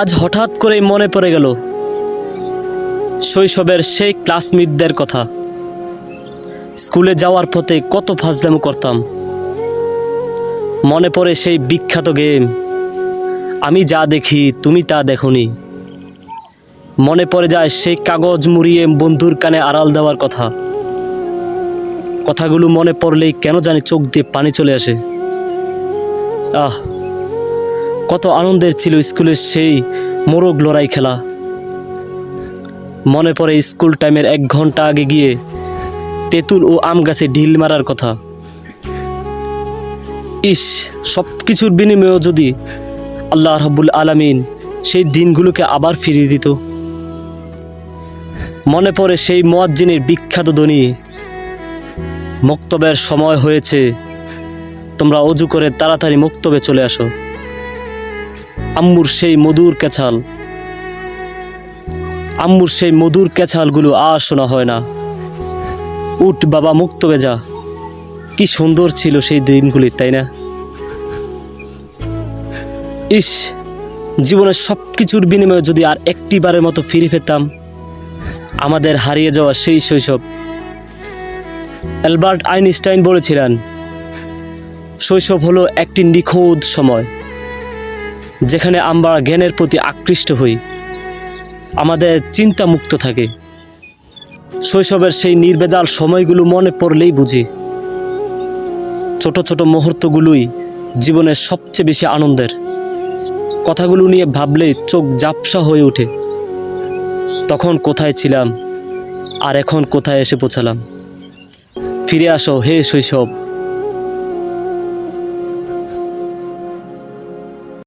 আজ হঠাৎ করেই মনে পড়ে গেল শৈশবের সেই ক্লাসমেটদের কথা। স্কুলে যাওয়ার পথে কত ফাজলামো করতাম। মনে পড়ে সেই বিখ্যাত গেম, আমি যা দেখি তুমি তা দেখনি। মনে পড়ে যায় সেই কাগজ মুড়িয়ে বন্ধুর কানে আড়াল দেওয়ার কথা। কথাগুলো মনে পড়লেই কেন জানি চোখ দিয়ে পানি চলে আসে। আহ কত আনন্দের ছিল স্কুলের সেই মোরগ লড়াই খেলা। মনে পড়ে স্কুল টাইমের এক ঘণ্টা আগে গিয়ে তেঁতুল ও আম গাছে ঢিল মারার কথা। ইস সব কিছুর বিনিময়েও যদি আল্লাহ রাব্বুল আলামিন সেই দিনগুলোকে আবার ফিরিয়ে দিত। মনে পড়ে সেই মোয়াজ্জিনের বিখ্যাত ধ্বনি, মক্তবের সময় হয়েছে, তোমরা অজু করে তাড়াতাড়ি মক্তবে চলে আসো। আম্মুর সেই মধুর ক্যাছাল আম্মুর সেই মধুর ক্যাছালগুলো আর শোনা হয় না। উঠ বাবা মুক্তবে যা। কি সুন্দর ছিল সেই দিনগুলি, তাই না? ইস, জীবনের সব কিছুর বিনিময়ে যদি আর একটি বারের মতো ফিরে পেতাম, আমাদের হারিয়ে যাওয়া সেই শৈশব। অ্যালবার্ট আইনস্টাইন বলেছিলেন, শৈশব হলো একটি নিখুঁত সময়। যেখানে আমরা জ্ঞানের প্রতি আকৃষ্ট হই, আমাদের চিন্তা মুক্ত থাকে। শৈশবের সেই নির্বেজাল সময়গুলো মনে পড়লেই বুঝি, ছোট ছোট মুহূর্তগুলোই জীবনের সবচেয়ে বেশি আনন্দের। কথাগুলো নিয়ে ভাবলেই চোখ জাপসা হয়ে ওঠে। তখন কোথায় ছিলাম আর এখন কোথায় এসে পৌঁছালাম? ফিরে আসো, হে শৈশব!